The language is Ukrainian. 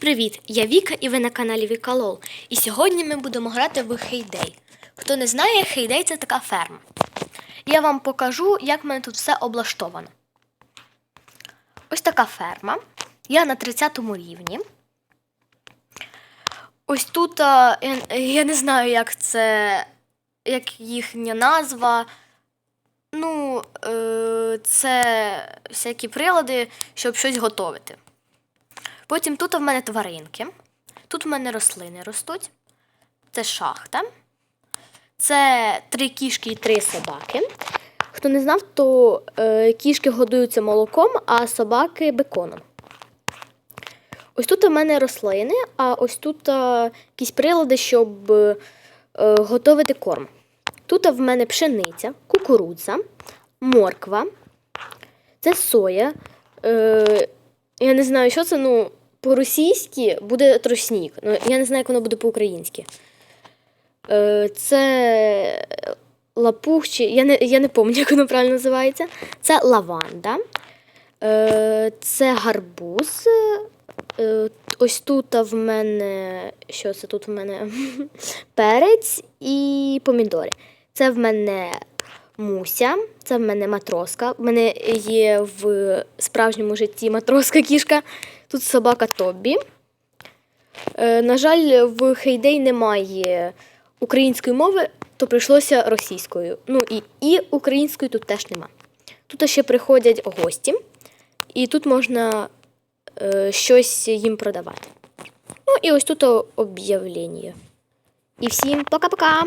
привіт! Я Віка і ви на каналі Віка Лол. І сьогодні ми будемо грати в Хейдей. Хто не знає, Хейдей це така ферма. Я вам покажу, як в мене тут все облаштовано. Ось така ферма. Я на 30 рівні. Ось тут а, я, я не знаю, як це, як їхня назва. Ну, е, це всякі прилади, щоб щось готувати. Потім тут в мене тваринки. Тут в мене рослини ростуть. Це шахта. Це три кішки і три собаки. Хто не знав, то е, кішки годуються молоком, а собаки беконом. Ось тут у мене рослини, а ось тут е, якісь прилади, щоб е, готувати корм. Тут в мене пшениця, кукурудза, морква, це соя. Е, я не знаю, що це, ну, по-російськи буде тростник. Ну, я не знаю, як воно буде по-українськи. Е, це лапух, чи я не, я не пам'ятаю, як воно правильно називається. Це лаванда. Е, це гарбуз. Е, ось тут в мене. Що це тут в мене? Перець і помідори. Це в мене муся, це в мене матроска. В мене є в справжньому житті матроска кішка. Тут собака Тобі. Е, на жаль, в Хейдей немає української мови, то прийшлося російською. Ну і, і української тут теж нема. Тут ще приходять гості, і тут можна е, щось їм продавати. Ну і ось тут об'явлення. І всім пока-пока!